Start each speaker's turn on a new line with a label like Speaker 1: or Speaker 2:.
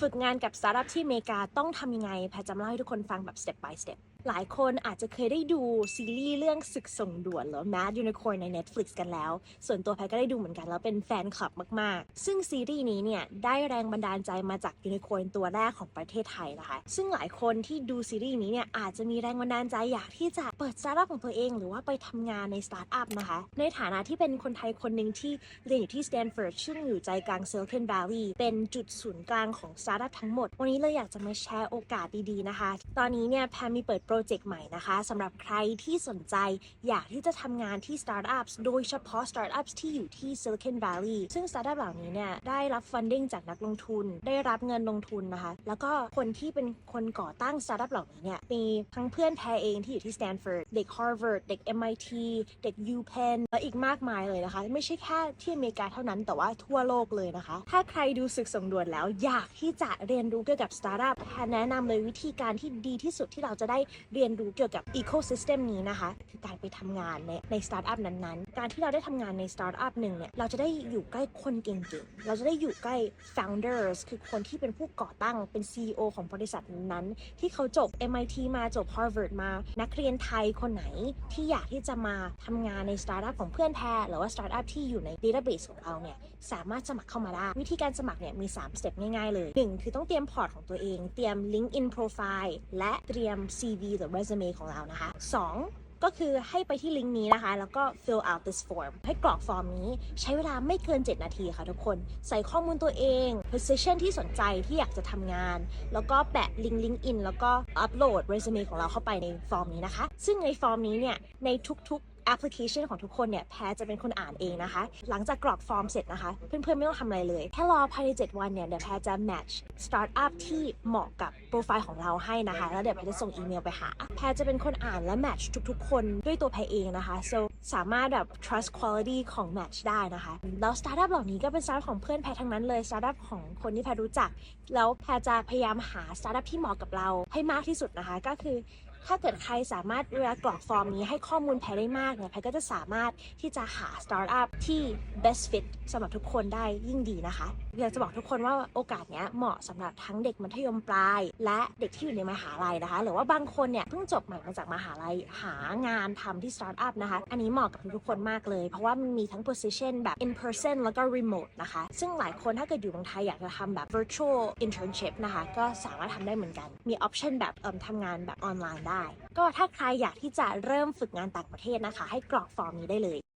Speaker 1: ฝึกงานกับสตาร์ทอัพที่อเมริกาต้องทำยังไง แพทจะเล่าให้ทุกคนฟังแบบ step by step หลายคนอาจจะเคยได้ดูซีรีส์เรื่องศึกส่งด่วนหรือ Mad Unicorn ใน Netflix กันแล้ว ส่วนตัวแพทก็ได้ดูเหมือนกันแล้วเป็นแฟนคลับมาก ๆ ซึ่งซีรีส์นี้เนี่ย ได้แรงบันดาลใจมาจากยูนิคอร์นตัวแรกของประเทศไทยนะคะ ซึ่งหลายคนที่ดูซีรีส์นี้เนี่ยอาจจะมีแรงบันดาลใจอยากที่จะเปิดสตาร์ทอัพของตัวเอง หรือว่าไปทำงานในสตาร์ทอัพนะคะ ในฐานะที่เป็นคนไทยคนหนึ่งที่เรียนอยู่ที่สแตนฟอร์ดซึ่งอยู่ใจกลาง Silicon Valley เป็นจุดศูนย์กลางของสตาร์ทอัพทั้งหมด วันนี้เลยอยากจะมาแชร์โอกาสดีๆนะคะ ตอนนี้เนี่ยแพมมีเปิดโปรเจกต์ใหม่นะคะสำหรับใครที่สนใจอยากที่จะทำงานที่สตาร์ทอัพโดยเฉพาะสตาร์ทอัพที่อยู่ที่ Silicon Valley ซึ่งสตาร์ทอัพเหล่านี้เนี่ยได้รับ funding จากนักลงทุน ได้รับเงินลงทุนนะคะ แล้วก็คนที่เป็นคนก่อตั้งสตาร์ทอัพเหล่านี้เนี่ยมีทั้งเพื่อนแพรเองที่อยู่ที่ Stanford เด็ก Harvard เด็ก MIT เด็ก UPenn และอีกมากมายเลยนะคะ ไม่ใช่แค่ที่อเมริกาเท่านั้นแต่ว่าทั่วโลกเลยนะคะ ถ้าใครดูศึกสำรวจแล้วอยากที่จะเรียนรู้เกี่ยวกับสตาร์ทอัพแพรแนะนำเลยวิธีการที่ดีที่สุดที่เราจะได้เรียนรู้เกี่ยวกับอีโคซิสเต็มนี้นะคะคือการไปทำงานในในสตาร์ทอัพนั้น การที่เราได้ทำงานในสตาร์ทอัพหนึ่งเนี่ย เราจะได้อยู่ใกล้คนเก่งๆ เราจะได้อยู่ใกล้ founders คือคนที่เป็นผู้ก่อตั้งเป็น CEO ของบริษัทนั้น ที่เขาจบ MIT มาจบ Harvard มา นักเรียนไทยคนไหนที่อยากที่จะมาทำงานในสตาร์ทอัพของเพื่อนแพรหรือว่าสตาร์ทอัพที่อยู่ใน database ของเราเนี่ย สามารถสมัครเข้ามาได้ วิธีการสมัครเนี่ยมี 3 สเต็ปง่ายๆ เลย 1 คือต้องเตรียมพอร์ตของตัวเอง เตรียม LinkedIn profile และเตรียม CV หรือ resume ของเรานะคะ 2 ก็คือให้ไปที่ลิงก์นี้นะคะ แล้วก็ fill out this form ให้กรอกฟอร์มนี้ใช้เวลาไม่เกิน 7 นาทีค่ะทุกคน ใส่ข้อมูลตัวเอง position ที่สนใจที่อยากจะทำงาน แล้วก็แปะลิงก์ LinkedIn แล้วก็อัปโหลด resume ของเราเข้าไปในฟอร์มนี้นะคะ ซึ่งในฟอร์มนี้เนี่ยในทุก แอปพลิเคชันของทุกคนเนี่ยแพรจะเป็นคนอ่านเองนะคะ หลังจากกรอกฟอร์มเสร็จนะคะ เพื่อนๆไม่ต้องทำอะไรเลยแค่รอภายใน 7 วันเนี่ยเดี๋ยวแพรจะ match startup ที่เหมาะกับโปรไฟล์ของเราให้นะคะ แล้วเดี๋ยวแพรจะส่งอีเมลไปหา แพรจะเป็นคนอ่านและ match ทุกๆ คนด้วยตัวแพรเองนะคะ so สามารถแบบ trust quality ของ match ได้นะคะ แล้ว startup เหล่านี้ก็เป็น startup ของเพื่อนแพรทั้งนั้นเลย startup ของคนที่แพรรู้จัก แล้วแพรจะพยายามหา startup ที่เหมาะกับเราให้มากที่สุดนะคะ ก็คือ ถ้าเกิดใครสามารถเวลากรอกฟอร์มนี้ให้ข้อมูลแพรได้มากเนี่ยแพรก็จะสามารถที่จะหาสตาร์ทอัพที่ best fit สำหรับทุกคนได้ยิ่งดีนะคะอยากจะบอกทุกคนว่าโอกาสเนี้ยเหมาะสำหรับทั้งเด็กมัธยมปลาย และเด็กที่อยู่ในมหาลัยนะคะ หรือว่าบางคนเนี่ยเพิ่งจบใหม่มาจากมหาลัยหางานทำที่สตาร์ทอัพนะคะ อันนี้เหมาะกับทุกคนมากเลย เพราะว่ามันมีทั้ง position แบบ in person แล้วก็ remote นะคะ ซึ่งหลายคนถ้าเกิดอยู่เมืองไทยอยากจะทำแบบ virtual internship นะคะ ก็สามารถทำได้เหมือนกัน มี option แบบเอิ่มทำงานแบบออนไลน์ได้ ก็ถ้าใครอยากที่จะเริ่มฝึกงานต่างประเทศนะคะ ให้กรอกฟอร์มนี้ได้เลย